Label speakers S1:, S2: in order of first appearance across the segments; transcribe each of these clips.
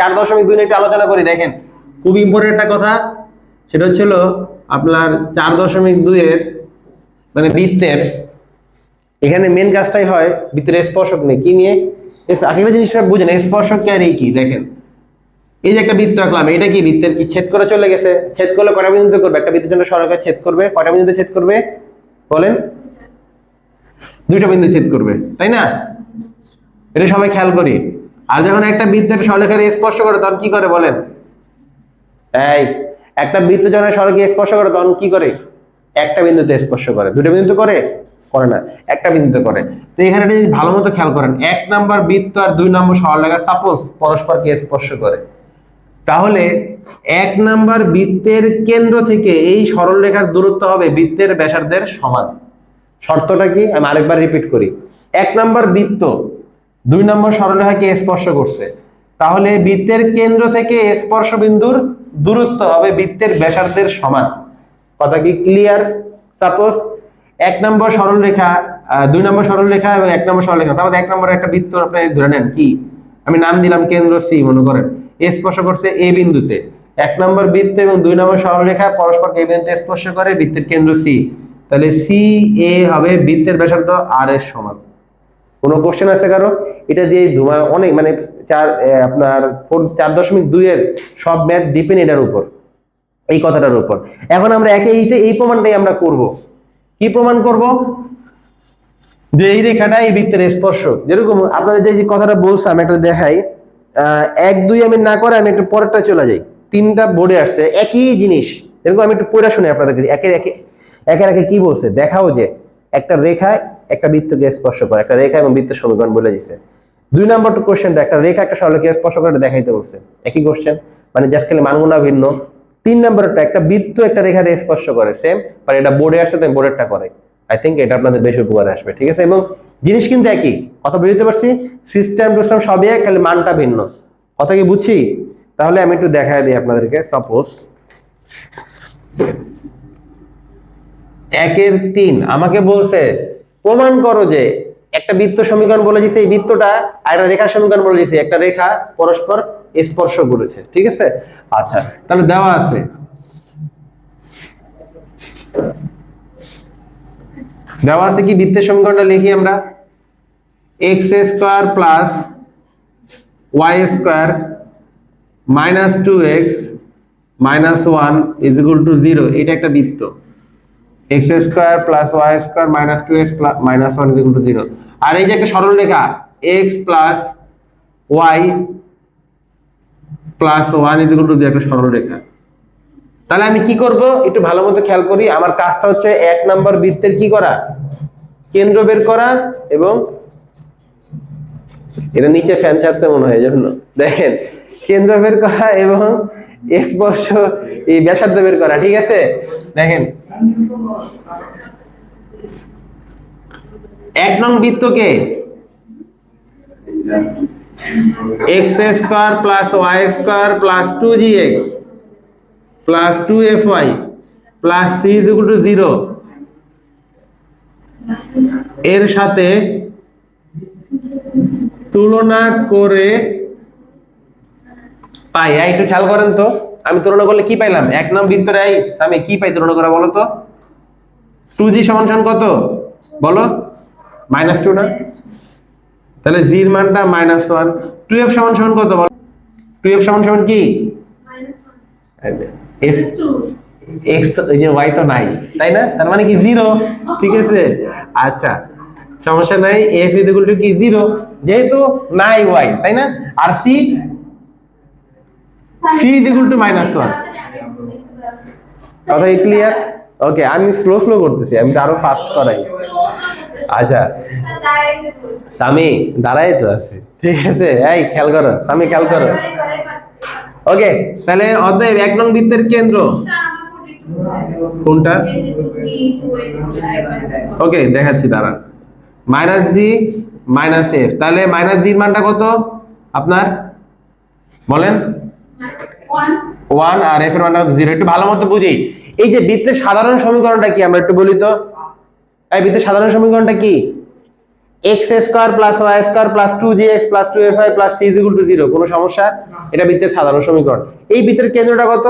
S1: চার দশমিক দুই একটু আলোচনা করি, দেখেন। খুব ইম্পর্টেন্ট একটা কথা, সেটা হচ্ছিল আপনার চার দশমিক দুইয়ের মানে বৃত্তের, এখানে মেন কাজটাই হয় বৃত্তের স্পর্শক নিয়ে। কি নিয়ে? আসলে জিনিসটা বুঝেন স্পর্শক কি আর এই কি, দেখেন। এই যে একটা বৃত্ত আঁকলাম, এটা কি বৃত্তের কি ছেদ করে চলে গেছে? ছেদ করলে কটা বিন্দুতে করবে? একটা বৃত্তের জন্য সরকার ছেদ করবে, কটা বিন্দুতে ছেদ করবে? বলেন। দুইটা বিন্দু ছেদ করবে, তাই না? এটা সবাই খেয়াল করি। আর যখন একটা বৃত্তের সরলেখার স্পর্শ করে, তখন কি করে বলেন? এই, একটা বৃত্ত যখন সরকে স্পর্শ করে, তখন কি করে? একটা বিন্দুতে স্পর্শ করে। দুটো বিন্দুতে করে? করে না। একটা বিন্দুতে করে। তো এখানে জিনিস ভালো মতো খেয়াল করেন, এক নাম্বার বৃত্ত আর দুই নম্বর সরলরেখা সাপোজ পরস্পরকে স্পর্শ করে। তাহলে এক নাম্বার বৃত্তের কেন্দ্র থেকে এই সরলরেখার দূরত্ব হবে বৃত্তের ব্যাসার্ধের সমান। শর্তটা কি? আমি আরেকবার রিপিট করি। এক নাম্বার বৃত্ত দুই নম্বর সরলরেখাকে স্পর্শ করছে? তাহলে বৃত্তের কেন্দ্র থেকে স্পর্শ বিন্দুর দূরত্ব হবে বৃত্তের ব্যাসার্ধের সমান। কথা কি ক্লিয়ার সাপোজ এক নম্বর সরলরেখা দুই নম্বর সরলরেখা এবং এক নম্বর সরলরেখা তারপর এক নম্বর একটা বৃত্ত আপনি ধরে নেন কি? আমি নাম দিলাম কেন্দ্র সি মনে করেন। স্পর্শ করছে এ বিন্দুতে। এক নম্বর বৃত্ত এবং দুই নম্বর সরলরেখা পরস্পরকে এ বিন্দুতে স্পর্শ করে বৃত্তের কেন্দ্র সি তাহলে সি এ হবে বৃত্তের ব্যাসার্ধ আর এর সমান। কোনো কোশ্চেন আছে কারও? এটা দিয়ে ধুমা অনেক মানে চার আপনার ফোর চার দশমিক দুইয়ের সব ম্যাথ ডিপেন্ড এটার উপর, এই কথাটার উপর। এখন আমরা একে এইটা এই প্রমাণটাই আমরা করব। কি প্রমাণ করব? যে এই রেখাটা এই বৃত্তের স্পর্শক। যেরকম আপনাদের যে কথাটা বলছিলাম একটা দেখাই এক, দুই আমি না করে আমি একটু পরেরটা চলে যাই। তিনটা বোর্ডে আসছে, একই জিনিস। যেরকম আমি একটু পড়ে শুনি আপনাদেরকে, একের একে একের একে কি বলছে? দেখাও যে, একটা রেখায় একটা বৃত্তকে স্পর্শ করে, একটা রেখা এবং বৃত্তের সমীকরণ বলে দিচ্ছে দুই নম্বর কোশ্চেনটা একটা রেখা, একটা সরলকে স্পর্শ করে দেখাইতে বলছে। একই কোশ্চেন মানে জাস্ট খালি মানগুনা ভিন্ন। তিন নম্বরটা, একটা বৃত্ত একটা রেখা দিয়ে স্পর্শ করে সেম মানে এটা বোর্ডে আসছে, তাই বোর্ডেরটা করে। আই থিঙ্ক এটা আপনাদের বেশি উপকারে আসবে, ঠিক আছে? এবং জিনিস কিন্তু একই। কথা বুঝতে পারছি? সিস্টেম টুস্টেম সবই এক, খালি মানটা ভিন্ন। কথা কি বুঝছি? তাহলে আমি একটু দেখাই দিই আপনাদেরকে সাপোজ একের তিন, আমাকে বলছে প্রমাণ করো যে একটা বৃত্ত সমীকরণ বলে দিছে এই বৃত্তটা আর একটা রেখা সমীকরণ বলে দিছে একটা রেখা পরস্পর স্পর্শ করেছে, ঠিক আছে? আচ্ছা তাহলে দেওয়া আছে। দেওয়া আছে কি বৃত্তের সমীকরণটা লিখি আমরা? X square plus y square minus two x minus one is equal to zero এটা একটা বৃত্ত। X square plus y square minus two x minus one equal to zero আর এই যে একটা সরল রেখা x plus y plus one equal to zero একটা সরল রেখা। তাহলে আমি কি করব? একটু ভালো মতো খেয়াল করি। আমার কাজটা হচ্ছে এক নাম্বার বৃত্তের কি করা? কেন্দ্র বের করা এবং এটা নিচে ফ্যান ছাড়ছে মনে হয় জন্য। দেখেন, কেন্দ্র বের করা এবং স্পর্শ, এই ব্যাসার্ধ বের করা, ঠিক আছে? দেখেন এক নং বৃত্তকে x square plus y square plus two g x plus two f y plus c is to zero এর সাথে তুলনা করে পাই। একটু খেয়াল করেন তো। আমি তুলনা করলে কি পাইলাম? এক নাম ভিতরে এই আমি কি পাই তুলনা করে বলো তো? টু জি সমান সমান কত? বলো। মাইনাস টু না? তাহলে জির মানটা মাইনাস ওয়ান টু এফ সমান সমান কত বলো? টু এফ সমান সমান কি? এক্স যে ওয়াই তো নাই তাই না? তার মানে কি জিরো ঠিক আছে? আচ্ছা সমস্যা নাই। এফ ইজ ইকুয়াল টু কি? জিরো যেহেতু নাই ওয়াই তাই না? আর c c is equal to minus one কথা ক্লিয়ার ওকে আমি স্লো স্লো করতেছি, আমি তো আরও ফাস্ট করাই। আচ্ছা। স্বামী, দাঁড়াই তো আছে। ঠিক আছে, এই খেয়াল করো, স্বামী খেয়াল করো। ওকে তাহলে অতএব এক নং বৃত্তের কেন্দ্র। কোনটা? ওকে দেখাচ্ছি, দাঁড়ান। মাইনাস জি মাইনাস এফ তাহলে মাইনাস জির মানটা কত? আপনার? বলেন। ওয়ান আর এফ এর মানটা জিরো একটু ভালো মতো বুঝি। এই যে বৃত্তের সাধারণ সমীকরণটা কি? আমরা একটু বলি তো। এই বৃত্তের সাধারণ সমীকরণটা কি? X square plus y square plus two g x plus two f I plus c two zero কোনো সমস্যা? এটা বৃত্তের সাধারণ সমীকরণ। এই বৃত্তের কেন্দ্রটা কত?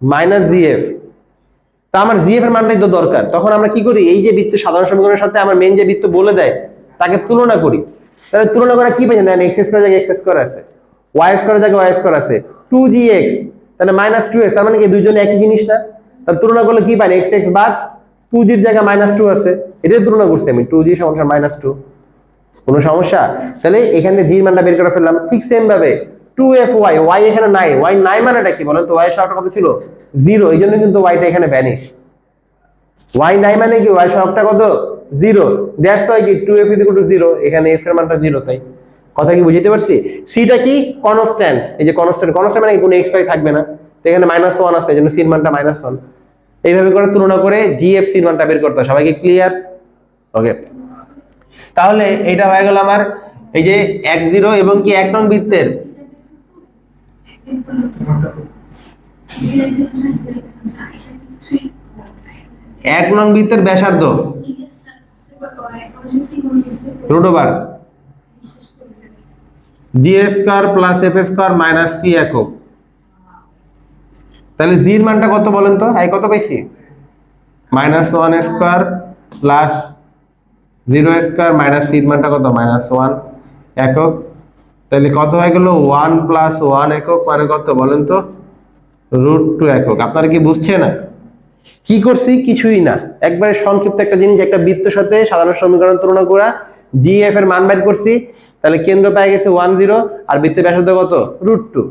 S1: মাইনাস জি এফ তা আমার জি এফ এর মানটাই তো দরকার। তখন আমরা কি করি? এই যে বৃত্ত সাধারণ সমীকরণের সাথে আমার মেন যে বৃত্ত বলে দেয়, তাকে তুলনা করি। তাহলে তুলনা করা কি পেয়েছেন এক্স স্কোয়ার জায়গায় এক্স স্কোয়ার আছে। ওয়াই স্কোয়ার জায়গায় ওয়াই স্কোয়ার আছে। টু জি এক্স তাহলে মাইনাস টু এক্স তার মানে কি দুইজনে একই জিনিস না? তাহলে তুলনা করলে কি পাই এক্স এক্স বাদ টু জির জায়গায় মাইনাস টু আছে। এটাই তুলনা করছি আমি। টু জি সমস্যা মাইনাস টু কোনো সমস্যা? তাহলে এখান থেকে জির মানটা বের করে ফেললাম। ঠিক সেম ভাবে টু এফ ওয়াই ওয়াই এখানে নাই। ওয়াই নাই মানেটা কি বলেন তো? ওয়াই সহগটা কত ছিল? জিরো এই জন্য কিন্তু ওয়াইটা এখানে ভ্যানিশ ওয়াই নাই মানে কি? ওয়াই সহগটা কত? জিরো দ্যাটস ওয়াই কি? Two f equal to zero এখানে এফ এর মানটা জিরো তাই। কথা কি বুঝতে পারছি? সিটা কি? কনস্ট্যান্ট এই যে কনস্ট্যান্ট কনস্ট্যান্ট মানে কোনো এক্স ওয়াই থাকবে না। তো এখানে মাইনাস ওয়ান আছে এই জন্য সির মানটা মাইনাস ওয়ান এইভাবে করে তুলনা করে জিএফ সির মানটা বের করতে সবাইকে ক্লিয়ার ওকে তাহলে এটা হয়ে গেল আমার এই যে এক জিরো এবং কি এক নং বৃত্তের? এক নং বৃত্তের ব্যাসার্ধ। Root over g square plus f square minus c একক। তাহলে জির মানটা কত বলেন তো? আই কত পাইছি? Minus one square plus zero square minus সির মানটা কত? মাইনাস ওয়ান একক। তাহলে কত হয়ে গেল? ওয়ান প্লাস ওয়ান একক মানে কত বলেন তো? রুট টু একক। আপনারা কি বুঝছেন? না কি করছি? কিছুই না। একবারে সংক্ষিপ্ত একটা জিনিস, একটা বৃত্তের সাথে সাধারণ সমীকরণ তুলনা করা। জিএফ এর মান বের করছি, তাহলে কেন্দ্র পেয়ে গেছে ওয়ান জিরো আর বৃত্তের ব্যাসার্ধ কত? রুট টু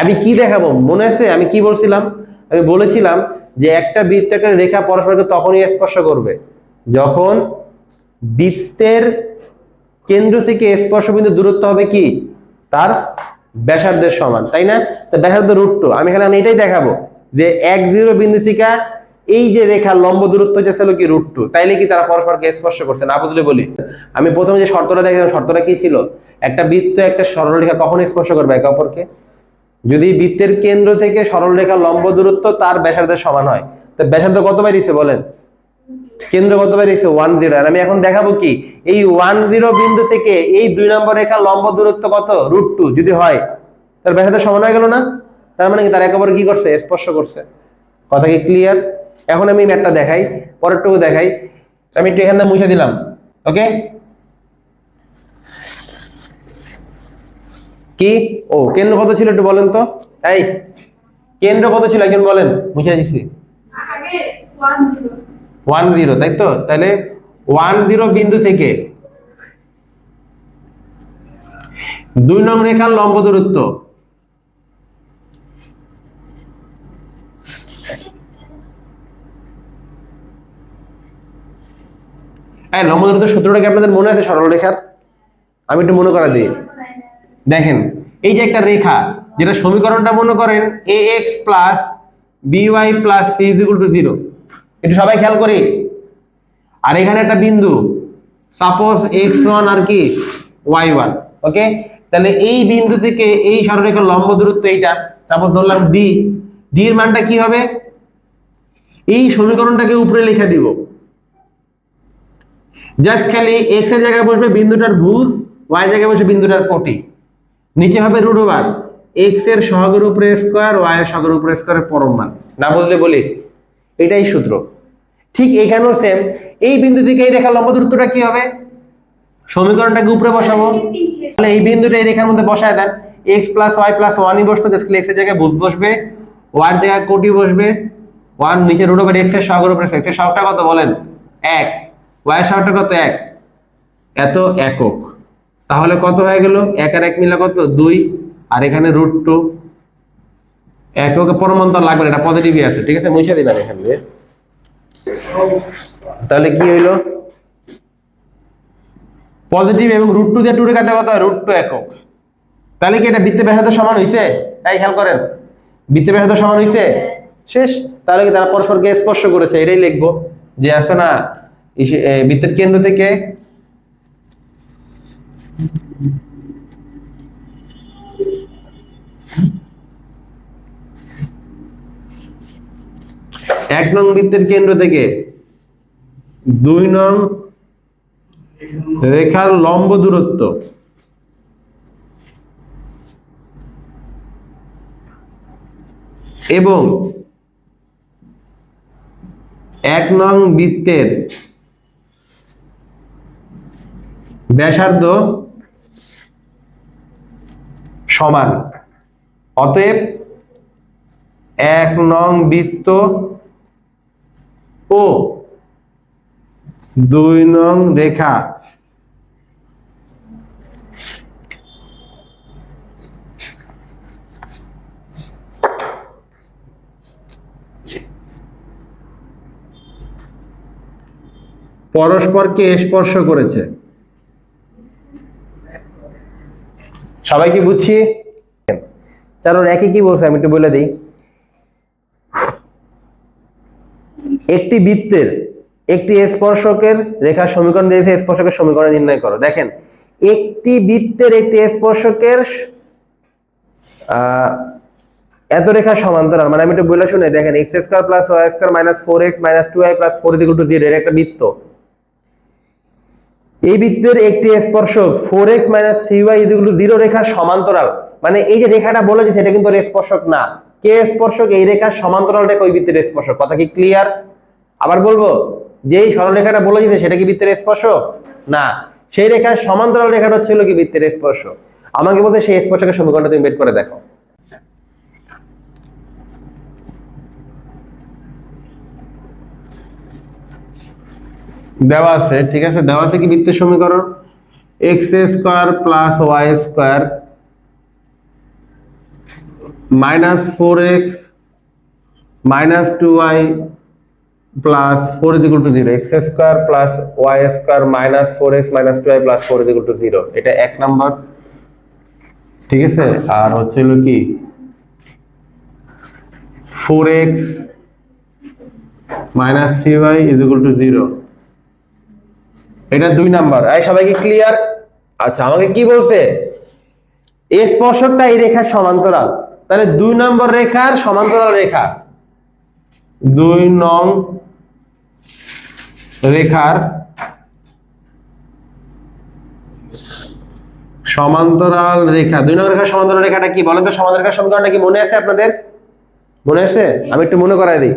S1: আমি কি দেখাবো? মনে আছে? আমি কি বলছিলাম? আমি বলেছিলাম যে একটা বৃত্ত একটা রেখা পরস্পরকে তখনই স্পর্শ করবে। যখন বৃত্তের কেন্দ্র থেকে স্পর্শ বিন্দু দূরত্ব হবে কি? তার ব্যাসার্ধের সমান, তাই না? তো ব্যাসার্ধ রুট টু আমি এখানে এটাই দেখাবো যে এক জিরো বিন্দু থেকে এই যে রেখা লম্ব দূরত্ব যে ছিল কি রুট টু তাইলে কি তারা পরস্পরকে স্পর্শ করছে না? বুঝলে বলি। আমি প্রথমে যে শর্তটা দেখলাম শর্তটা কি ছিল? একটা বৃত্ত একটা সরলরেখা কখন স্পর্শ করবে? একে অপরকে। যদি বৃত্তের কেন্দ্র থেকে সরলরেখা লম্ব দূরত্ব তার ব্যাসার্ধের সমান হয়, তো ব্যাসার্ধ কত বেরিয়েছে বলেন? কেন্দ্র কত বেরিয়েছে ওয়ান জিরো আর আমি এখন দেখাবো কি, এই ওয়ান জিরো বিন্দু থেকে এই দুই নম্বর রেখা লম্ব দূরত্ব কত? রুট টু যদি হয়, তার ব্যাসার্ধ সমান হয়ে গেল না? তার মানে কি, তার একেবারে কি করছে? স্পর্শ করছে। কথা কি ক্লিয়ার এখন আমি ম্যাটটা দেখাই, পরেরটুকু দেখাই। আমি একটু এখান থেকে মুছে দিলাম, ওকে? কি? ও, কেন্দ্র কত ছিল একটু বলেন তো? এই, কেন্দ্র কত ছিল একজন বলেন, মুছে দিছি।
S2: ওয়ান জিরো,
S1: তাই তো? তাহলে ওয়ান জিরো বিন্দু থেকে দুই নং রেখার লম্ব দূরত্ব হ্যাঁ লম্ব দূরত্ব সূত্রটা কি আপনাদের মনে আছে সরল রেখার? আমি একটু মনে করা দিই। দেখেন, এই যে একটা রেখা, যেটা সমীকরণটা মনে করেন a x plus b y plus c is equal to zero একটু সবাই খেয়াল করি। আর এখানে একটা বিন্দু সাপোজ এক্স ওয়ান আর কি ওয়াই ওয়ান ওকে তাহলে এই বিন্দু থেকে এই সরলরেখার লম্ব দূরত্ব এইটা। সাপোজ ধরলাম ডি ডি এর মানটা কি হবে? এই সমীকরণটাকে উপরে লিখে দিব। জাস্ট খালি এক্সের জায়গায় বসবে বিন্দুটার ভুজ ওয়াই জায়গায় বসবে বিন্দুটার কোটি। নিচে হবে রুট ওভার এক্সের সহগের উপরে স্কোয়ার ওয়াই এর সহগের উপরে স্কোয়ারের পরম মান। না বললে বলি, এটাই সূত্র। ঠিক এখানেও সেম এই বিন্দু থেকে এই রেখা লম্ব দূরত্বটা কি হবে? সমীকরণটাকে উপরে বসাবো। তাহলে এই বিন্দুটা এই রেখার মধ্যে বসায় দেন। এক্স প্লাস ওয়াই প্লাস ওয়ানই বসতো জাস্ট এক্সের জায়গায় ভুজ বসবে। ওয়াই এর জায়গায় কোটি বসবে। ওয়ান নিচে রুট ওভার এক্সের সহগের উপরে এক্সের সহগটা কত বলেন? এক। ওয়াই সহগটা কত এক? এত একক। তাহলে কত হয়ে গেল? এক আর এক মিলে কত? দুই। আর এখানে রুট টু এককে পরমান্তর লাগবে এটা পজিটিভই আছে, ঠিক আছে? মুছে দিলাম এখান দিয়ে। তাহলে কি হইল? পজিটিভ এবং রুট টু দিয়ে টু রে কাটলে কত রুট টু একক। তাহলে কি এটা বৃত্তে ব্যাসার্ধ সমান হইছে? তাই খেয়াল করেন। বৃত্তে ব্যাসার্ধ সমান হইছে? শেষ। তাহলে কি তারা পরস্পরকে স্পর্শ করেছে? এটাই লিখব। যে আছে না বৃত্তের কেন্দ্র থেকে এক নং বৃত্তের কেন্দ্র থেকে দুই নং রেখার লম্ব দূরত্ব। এবং এক নং বৃত্তের ব্যাসার্ধ সমান। অতএব এক নং বৃত্ত ও দুই নং রেখা পরস্পরকে স্পর্শ করেছে। সবাই কি বুঝছি? কারণ একই কি বলছে? আমি একটু বলে দিই। একটি বৃত্তের, একটি স্পর্শকের রেখার সমীকরণ দিয়েছে, স্পর্শকের সমীকরণ নির্ণয় করো। দেখেন, একটি বৃত্তের একটি স্পর্শকের এত রেখা সমান্তরাল। মানে আমি একটু বলে শুনে, দেখেন, x square plus y square minus four x minus two I plus four to একটা বৃত্ত। এই বৃত্তের একটি স্পর্শক four x minus three y zero রেখার সমান্তরাল। মানে এই যে রেখাটা বলেছে, সেটা কিন্তু স্পর্শক না। কে স্পর্শক? এই রেখার সমান্তরাল রেখা ওই বৃত্তের স্পর্শক? কথা কি ক্লিয়ার আবার বলব, যেই সরলরেখাটা বলে দিয়েছে সেটা কি বৃত্তের স্পর্শক? না। সেই রেখার সমান্তরাল রেখাটা ছিল কি বৃত্তের স্পর্শক। আমাকে বলতে সেই স্পর্শকের সমীকরণটা তুমি বের করে দেখো। দেওয়া আছে, ঠিক আছে? দেওয়া আছে কি বৃত্তের সমীকরণ? X square plus y square minus four x minus two y plus four is equal to zero x square plus y square minus four x minus two y plus four is equal to zero এটা এক number, ঠিক আছে? আর হচ্ছে হলো কি? Four x minus three y is equal to zero এটা দুই নাম্বার। এই সবাই কি ক্লিয়ার আচ্ছা আমাকে কি বলছে? এই স্পর্শকটা এই রেখার সমান্তরাল। তাহলে দুই নম্বর রেখার সমান্তরাল রেখা। দুই নং রেখার সমান্তরাল রেখা। দুই নম্বর রেখার সমান্তরাল রেখাটা কি? বলেন তো, সমান্তরাল রেখার সমীকরণটা কি মনে আছে আপনাদের? মনে আছে? আমি একটু মনে করাই দিই।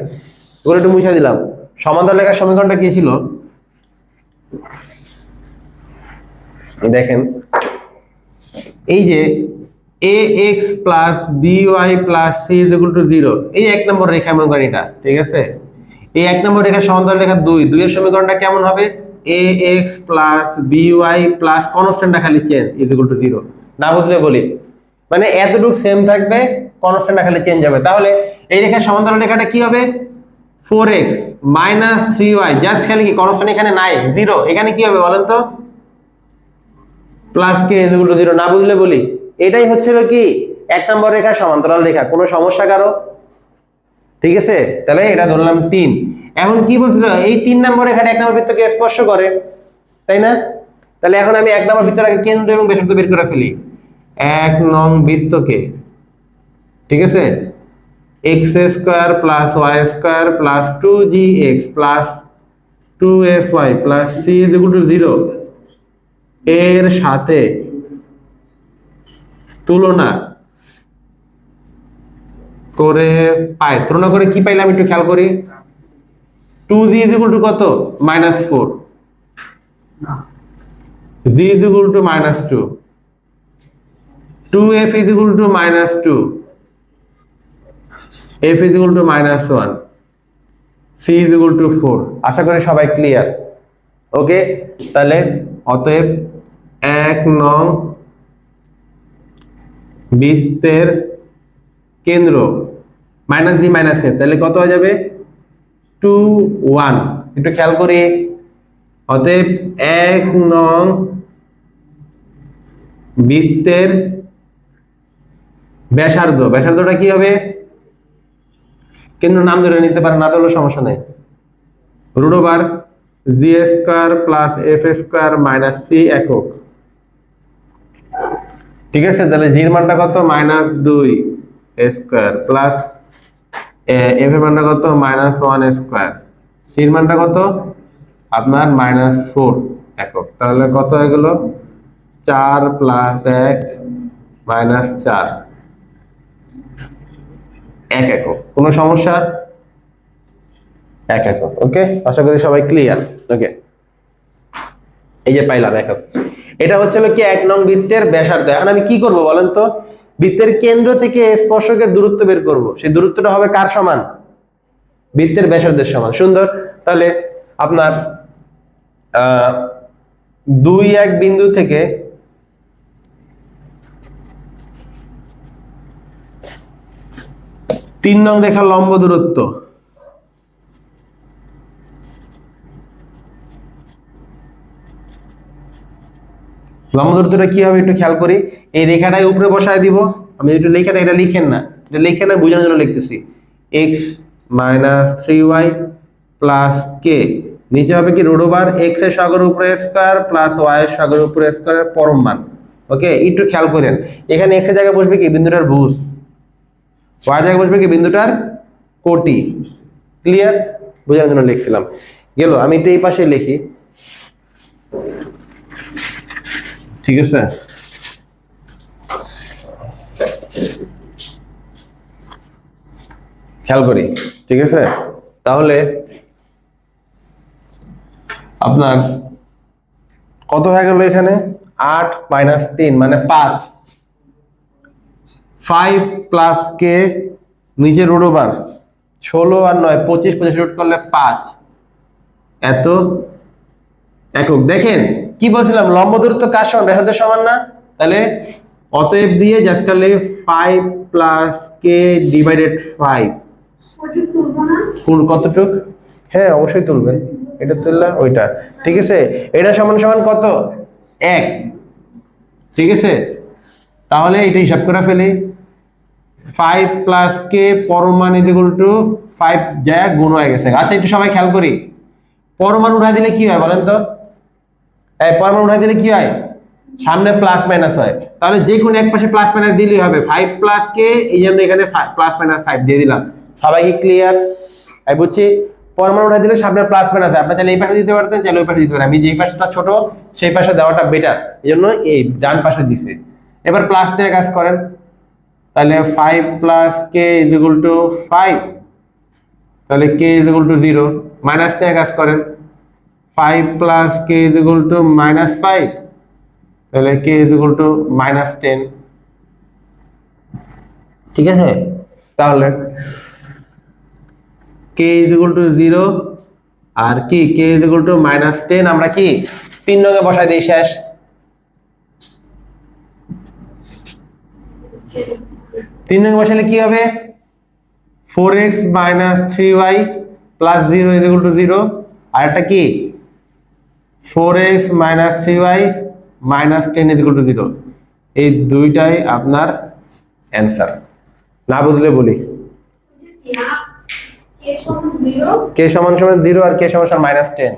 S1: ওগুলো একটু মুছে দিলাম। সমান্তরাল রেখার সমীকরণটা কি ছিল? দেখেন, এই যে a x plus b y plus c is equal to zero এই এক নম্বর রেখা মনে করেন এটা, ঠিক আছে? এই এক নম্বর রেখার সমান্তরাল রেখা দুই, দুইয়ের সমীকরণটা কেমন হবে? A x plus b y plus কনস্ট্যান্টটা খালি change is equal to zero না বুঝলে বলি মানে এতটুকু সেম থাকবে কনস্ট্যান্টটা খালি চেঞ্জ হবে তাহলে এই রেখার সমান্তরাল রেখাটা কি হবে? Four x minus three y just খালি কি কনস্ট্যান্ট এখানে নাই জিরো এখানে কি হবে বলেন তো? Plus k is equal to zero না বুঝলে বলি। এটাই হচ্ছিল কি, এক নম্বর রেখা, সমান্তরাল রেখা, কোনো সমস্যা কারও? ঠিক আছে? তাহলে এটা ধরলাম তিন। এখন কি বলছিল, এই তিন নম্বর রেখাটা এক নম্বর বৃত্তকে স্পর্শ করে, তাই না? তাহলে এখন আমি এক নম্বর বৃত্তটাকে কেন্দ্র এবং ব্যাসার্ধ বের করে ফেলি। এক নং বৃত্তকে। ঠিক আছে? X square plus y square plus two g x plus two f y plus c is to zero এর সাথে তুলনা করে পাই। তুলনা করে কি পাইলাম একটু খেয়াল করি? টু জি ইজ টু কত? Minus four g is to minus two two f is to minus two f is equal to minus one c is equal to four আশা করি সবাই ক্লিয়ার ওকে তাহলে অতএব এক নং বৃত্তের কেন্দ্র। মাইনাস জি মাইনাস এফ তাহলে কত হয়ে যাবে? টু ওয়ান একটু খেয়াল করি। অতএব এক নং বৃত্তের ব্যাসার্ধ। ব্যাসার্ধটা কি হবে? কেন্দ্র নাম ধরে নিতে পারে না ধরলেও সমস্যা নেই। Root over g square plus f square minus c একক। ঠিক আছে, তাহলে জির মানটা কত? মাইনাস দুই স্কোয়ার প্লাস এফ এর মানটা কত? মাইনাস ওয়ান স্কোয়ার সির মানটা কত? আপনার মাইনাস ফোর একক। তাহলে কত হয়ে গেল? চার প্লাস এক মাইনাস চার। এক একক। কোনো সমস্যা? এক একক ওকে আশা করি সবাই ক্লিয়ার ওকে এই যে পাইলাম একক। এটা হচ্ছে হলো কি এক নং বৃত্তের ব্যাসার্ধ। এখন আমি কি করব বলেন তো? বৃত্তের কেন্দ্র থেকে স্পর্শকের দূরত্ব বের করব। সেই দূরত্বটা হবে কার সমান? বৃত্তের ব্যাসার্ধের সমান। সুন্দর? তাহলে আপনার দুই এক বিন্দু থেকে তিন নং রেখা লম্ব দূরত্ব। লম্ব দূরত্বটা কি হবে একটু খেয়াল করি। এই রেখাটাই উপরে বসায় দিব। আমি একটু লিখে এটা লিখেন না। এটা লিখে না, বোঝানোর জন্য লিখতেছি। X minus three y plus k নিচে হবে কি রুট ওভার এক্সের সাগর উপরে স্কোয়ার প্লাস ওয়াই এর সাগর উপরে স্কোয়ারের পরম মান। ওকে একটু খেয়াল করেন। এখানে এক্সের জায়গায় বসবে কি? বিন্দুটার ভুজ ওয়াই জায়গায় বসবে কি বিন্দুটার? কোটি। ক্লিয়ার বোঝানোর জন্য লিখছিলাম। গেল, আমি একটু এই পাশে লিখি। ঠিক আছে? খেয়াল করি, ঠিক আছে? তাহলে আপনার কত হয়ে গেল এখানে? আট মাইনাস তিন মানে পাঁচ। ফাইভ প্লাস কে নিচে রুট ওভার ষোলো আর নয়, পঁচিশ পঁচিশ রুট করলে পাঁচ। এত একক। দেখেন, কি বলছিলাম? লম্ব দূরত্ব কার সমান? ব্যাসার্ধের সমান না? তাহলে অতএব দিয়ে জাস্ট করলে five plus k divided five কতটুক? হ্যাঁ অবশ্যই তুলবেন। এটা তুললা ওইটা। ঠিক আছে? এটা সমান সমান কত? এক। ঠিক আছে? তাহলে এটা হিসাব করে ফেলি। ফাইভ প্লাস কে পরমান ইকুয়াল টু ফাইভ যা গুণ হয়ে গেছে। আচ্ছা একটু সবাই খেয়াল করি। পরমাণু উঠাই দিলে কি হয় বলেন তো? এই পরমাণু উঠাই দিলে কি হয়? সামনে প্লাস মাইনাস হয়। তাহলে যে কোনো এক পাশে প্লাস মাইনাস দিলেই হবে। ফাইভ প্লাস কে এই জন্য এখানে প্লাস মাইনাস ফাইভ দিয়ে দিলাম। সবাই কি ক্লিয়ার আমি বুঝছি? পরমাণু উঠাই দিলে সামনে প্লাস মাইনাস হয়। আপনি তাহলে এই পাশে দিতে পারতেন, চাইলে ওই পাশে দিতে পারেন। আমি যেই পাশটা ছোট, সেই পাশে দেওয়াটা বেটার এই জন্য এই ডান পাশে দিছে। এবার প্লাস দিয়ে কাজ করেন। তাহলে five plus k is equal to five তাহলে k is equal to zero minus দিয়ে কাজ করেন five plus k is equal to minus five তাহলে k is equal to minus ten ঠিক আছে? তাহলে k is equal to zero আর কি? K is equal to minus ten আমরা কি? তিন রঙে বসাই দিই, শেষ। তিন রঙে বসালে কি হবে? Four x minus three y plus zero is equal to zero আর একটা কি? Four x minus three y minus ten is equal to zero এই দুইটাই আপনার অ্যান্সার না বুঝলে বলি।
S2: কে সমান জিরো
S1: কে সমান সমান জিরো আর কে সমান সমান মাইনাস টেন